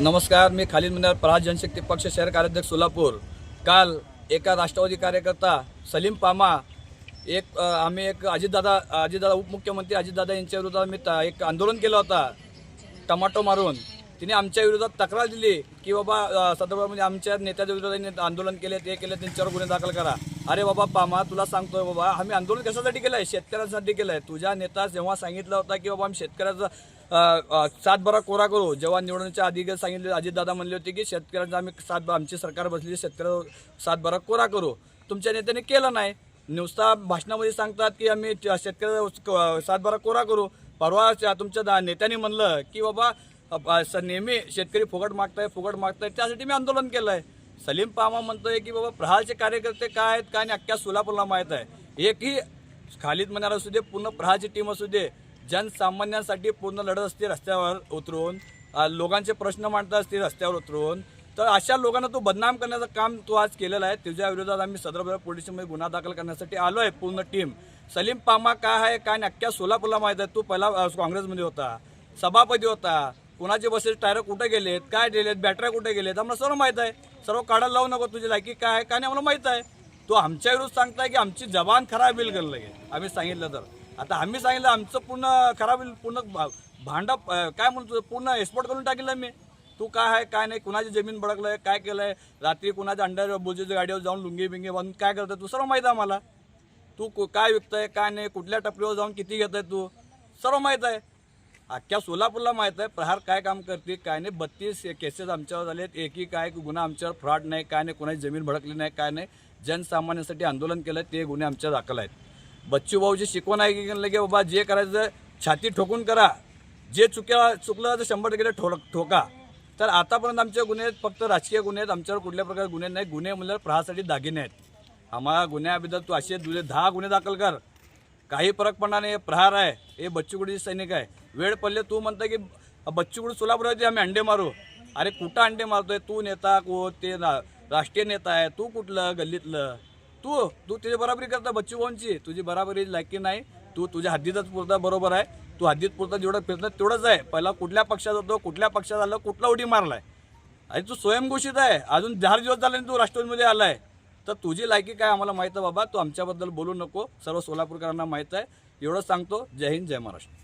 नमस्कार मी खालीद मुन्यार प्रहार जनशक्ती पक्ष शहर कार्याध्यक्ष सोलापूर. काल एका राष्ट्रवादी कार्यकर्ता सलीम पामा एक आम्ही एक अजितदादा अजितदादा उपमुख्यमंत्री अजितदादा यांच्या विरोधात आम्ही एक आंदोलन केलं होता. टमाटो मारून. तिने आमच्या विरोधात तक्रार दिली की बाबा अ, सदर्भामध्ये आमच्या नेत्याच्या विरोधात आंदोलन केले ते केले त्यांच्यावर गुन्हे दाखल करा. अरे बाबा पामा तुला सांगतोय बाबा आम्ही आंदोलन कशासाठी आहे शेतकऱ्यांसाठी केलं आहे तुझ्या नेता जेव्हा सांगितलं होता की बाबा आम्ही शेतकऱ्याचा सातबारा कोरा करू हो. जेव्हा निवडणुकीच्या आधी सांगितले अजितदादा म्हणले होते की शेतकऱ्यांचा आम्ही सात आमची सरकार बसली शेतकऱ्या सातबारा कोरा करू हो. तुमच्या नेत्याने केलं नाही. नुसता भाषणामध्ये सांगतात की आम्ही च- शेतकऱ्या सातबारा कोरा करू हो. परवा तुमच्या दा- नेत्याने म्हणलं की बाबा नेहमी शेतकरी फुकट मागताय फुकट मागताय त्यासाठी मी आंदोलन केलं आहे सलीम पामा म्हणतोय की बाबा प्रहारचे कार्यकर्ते काय आहेत काय नाही अख्ख्या सोलापूरला माहीत आहे. एकही खालीद मनार असू दे पूर्ण प्रहारची टीम असू दे जनसामान्यांसाठी पूर्ण लढत असते रस्त्यावर उतरून. लोकांचे प्रश्न मांडत असते रस्त्यावर उतरून. तर अशा लोकांना तू बदनाम करण्याचं काम तू आज केलेलं आहे. तुझ्या विरोधात आम्ही सदर पोलिसमध्ये गुन्हा दाखल करण्यासाठी आलो आहे पूर्ण टीम. सलीम पामा काय आहे काय नाही अख्ख्या सोलापूरला माहीत आहे. तू पहिला काँग्रेसमध्ये होता. सभापती होता. कुणाचे बसेस टायर कुठे गेलेत काय गेलेत बॅटऱ्या कुठे गेलेत आम्हाला सर्व माहीत आहे. सर्व काढायला लावू नको तुझी लायकी काय आहे काय नाही आम्हाला माहीत आहे. तो आमच्या विरोध सांगताय की आमची जबान खराब होईल करलं आम्ही सांगितलं तर. आता आम्ही सांगितलं आमचं पूर्ण खराब होईल पूर्ण भा- भांडं काय म्हणतो पूर्ण एक्सपोर्ट करून टाकेल मी. तू काय आहे काय नाही कुणाची जमीन भडकलंय काय केलंय? रात्री कुणाच्या अंडर बोजेच्या गाडीवर जाऊन लुंगी बिंगी बांधून काय करतोय तू? सर्व माहीत आहे आम्हाला. तू कु- काय विकतंय काय नाही कुठल्या टपरीवर जाऊन किती घेतोय तू? सर्व माहीत आहे. अख्ख्या सोलापूरला माहीत आहे प्रहार काय काम करते काय नाही बत्तीस केसेस आमच्यावर झालेत. एकही काय गुन्हा आमच्यावर फ्रॉड नाही काय नाही कुणाची जमीन भडकली नाही काय नाही. जनसामान्यांसाठी आंदोलन केलं ते गुन्हे आमच्या दाखल आहेत. बच्चू भाऊची शिकवण आहे की लगे बाबा जे करायचं छाती ठोकून करा. जे चुक्या चुकलं तर शंभर टक्के ठो ठोका. तर आतापर्यंत आमचे गुन्हे आहेत फक्त राजकीय गुन्हे आहेत. आमच्यावर कुठल्या प्रकारचे गुन्हे नाही. गुन्हे म्हणजे प्रहारसाठी दागिने आहेत. आम्हाला गुन्ह्याबद्दल तू असे दुले दहा गुन्हे दाखल कर. काही फरक पडणार नाही. प्रहार आहे. हे बच्चूगुडी सैनिक आहे. वेळ पडले तू म्हणता की बच्चूगुडी सोलापुरात आम्ही अंडे मारू. अरे कुठं अंडे मारतोय? तू नेता को ते रा- राष्ट्रीय नेता आहे. तू कुठलं? गल्लीतलं? तू तू तुझी बराबरी करता बच्चू भाऊंची. तुझी बराबरी लायकी नाही. तू तुझ्या हद्दीतच पुरता बरोबर आहे. तू हद्दीत पुरता जेवढं फिरतं तेवढंच आहे. पहिला कुठल्या पक्षात होतो कुठल्या पक्षात आलं कुठला उडी मारलाय. अरे तू स्वयंघोषित आहे. अजून दहा दिवस झाले आणि तू राष्ट्रवादीमध्ये आलाय. तर तुझी लायकी काय आम्हाला माहीत आहे बाबा? तू आमच्याबद्दल बोलू नको. सर्व सोलापूरकरांना माहीत आहे. एवढंच सांगतो. जय हिंद जय महाराष्ट्र.